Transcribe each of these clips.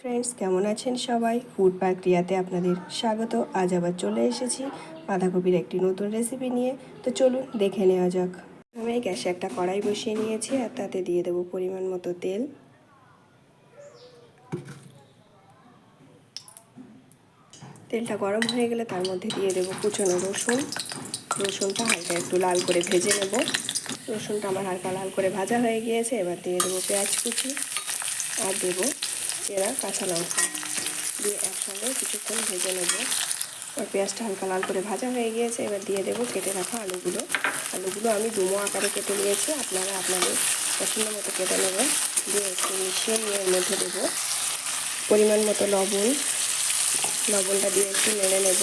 Friends, কেমন আছেন সবাই? ফুড পার্ক রিয়াতে আপনাদের স্বাগত। আজ আবার চলে এসেছি বাঁধাকপির একটি নতুন রেসিপি নিয়ে। তো চলুন দেখে নেওয়া যাক। আমি গ্যাসে একটা কড়াই বসিয়ে নিয়েছি আর তাতে দিয়ে দেবো পরিমাণ মতো তেল। তেলটা গরম হয়ে গেলে তার মধ্যে দিয়ে দেবো কুচনো রসুন। রসুনটা হালকা একটু লাল করে ভেজে নেব। রসুনটা আমার হালকা লাল করে ভাজা হয়ে গিয়েছে, এবার দিয়ে দেবো পেঁয়াজ কুচি। আর দেবো এরা কাঁচা লঙ্কা দিয়ে একসঙ্গে কিছুক্ষণ ভেজে নেব। আর পেঁয়াজটা হালকা লাল করে ভাজা হয়ে গিয়েছে। এবার দিয়ে দেবো কেটে রাখা আলুগুলো। আলুগুলো আমি ডুমো আকারে কেটে নিয়েছি। আপনারা আপনাদের পছন্দ মতো কেটে নেবেন। দিয়ে একটু মিশিয়ে নিয়ে এর মধ্যে দেবো পরিমাণ মতো লবণ। লবণটা দিয়ে একটু নেড়ে নেব।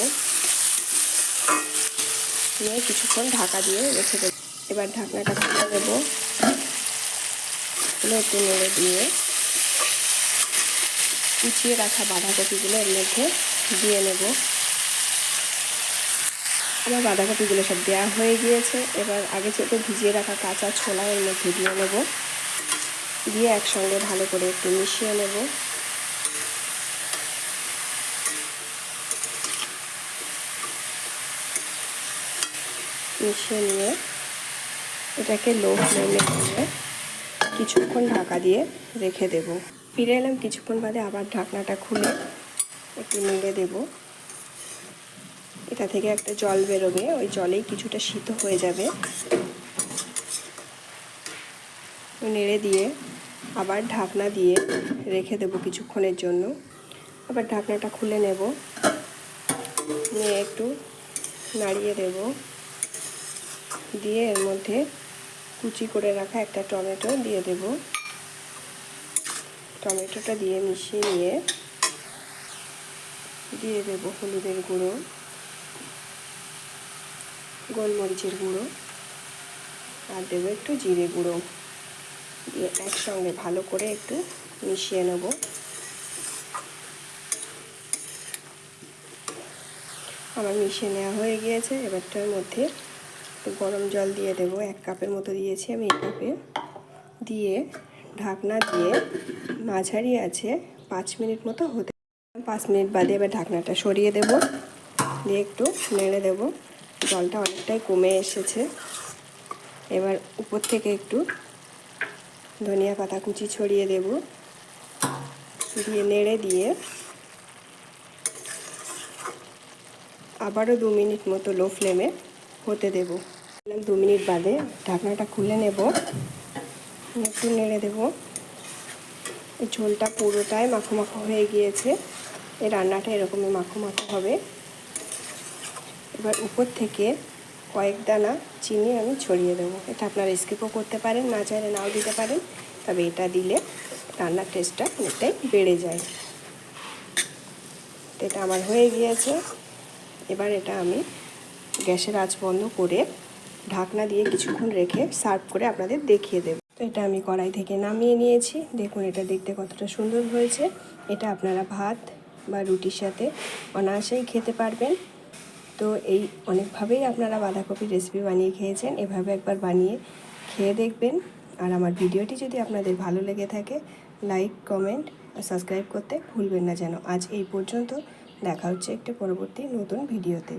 নিয়ে কিছুক্ষণ ঢাকা দিয়ে রেখে দেবো। এবার ঢাকনাটা খুলে দেবো একটু নেড়ে দিয়ে কুচিয়ে রাখা বাঁধাকপিগুলো এর মধ্যে দিয়ে নেব। আমার বাঁধাকপিগুলো সব দেওয়া হয়ে গিয়েছে। এবার আগে থেকে ভিজিয়ে রাখা কাঁচা ছোলা এর মধ্যে দিয়ে নেব। দিয়ে একসঙ্গে ভালো করে একটু মিশিয়ে নেব। মিশিয়ে নিয়ে এটাকে লো ফ্লেমে কিছুক্ষণ ঢাকা দিয়ে রেখে দেব। ফিরে এলাম, কিছুক্ষণ বাদে আবার ঢাকনাটা খুলে একটু নেড়ে দেব। এটা থেকে একটা জল বেরোবে, ওই জলেই কিছুটা শীত হয়ে যাবে। নেড়ে দিয়ে আবার ঢাকনা দিয়ে রেখে দেব কিছুক্ষণের জন্য। আবার ঢাকনাটা খুলে নেব। নিয়ে একটু নাড়িয়ে দেব। দিয়ে এর মধ্যে কুচি করে রাখা একটা টমেটো দিয়ে দেব। টমেটোটা দিয়ে মিশিয়ে নিয়ে দিয়ে দেব হলুদের গুঁড়ো, গোলমরিচের গুঁড়ো, আর দেবো একটু জিরে গুঁড়ো। দিয়ে একসঙ্গে ভালো করে একটু মিশিয়ে নেব। আমার মিশিয়ে নেওয়া হয়ে গিয়েছে। এবারটার মধ্যে গরম জল দিয়ে দেব। এক কাপের মতো দিয়েছি আমি এই কাপে। দিয়ে ঢাকনা দিয়ে মাঝারি আছে পাঁচ মিনিট মতো হতে পাঁচ মিনিট বাদে এবার ঢাকনাটা সরিয়ে দেব। দিয়ে একটু নেড়ে দেব। জলটা অনেকটাই কমে এসেছে। এবার উপর থেকে একটু ধনিয়া পাতা কুচি ছড়িয়ে দেব। দিয়ে নেড়ে দিয়ে আবারও দু মিনিট মতো লো ফ্লেমে হতে দেব। দু মিনিট বাদে ঢাকনাটা খুলে নেব। একটু নেড়ে দেব। এই ঝোলটা পুরোটাই মাখো মাখো হয়ে গিয়েছে। এই রান্নাটা এরকমই মাখো মাখো হবে। এবার উপর থেকে কয়েক দানা চিনি আমি ছড়িয়ে দেবো। এটা আপনারা স্কিপও করতে পারেন, না চাইলে নাও দিতে পারেন। তবে এটা দিলে রান্নার টেস্টটা অনেকটাই বেড়ে যায়। এটা আমার হয়ে গিয়েছে। এবার এটা আমি গ্যাসের আঁচ বন্ধ করে ঢাকনা দিয়ে কিছুক্ষণ রেখে সার্ভ করে আপনাদের দেখিয়ে দেব। তো এটা আমি কড়াই থেকে নামিয়ে নিয়েছি। দেখুন এটা দেখতে কতটা সুন্দর হয়েছে। এটা আপনারা ভাত বা রুটির সাথে অনায়াসেই খেতে পারবেন। তো এই অনেকভাবেই আপনারা বাঁধাকপির রেসিপি বানিয়ে খেয়েছেন। এভাবে একবার বানিয়ে খেয়ে দেখবেন। আর আমার ভিডিওটি যদি আপনাদের ভালো লেগে থাকে লাইক কমেন্ট আর সাবস্ক্রাইব করতে ভুলবেন না যেন। আজ এই পর্যন্ত। দেখা হচ্ছে একটি পরবর্তী নতুন ভিডিওতে।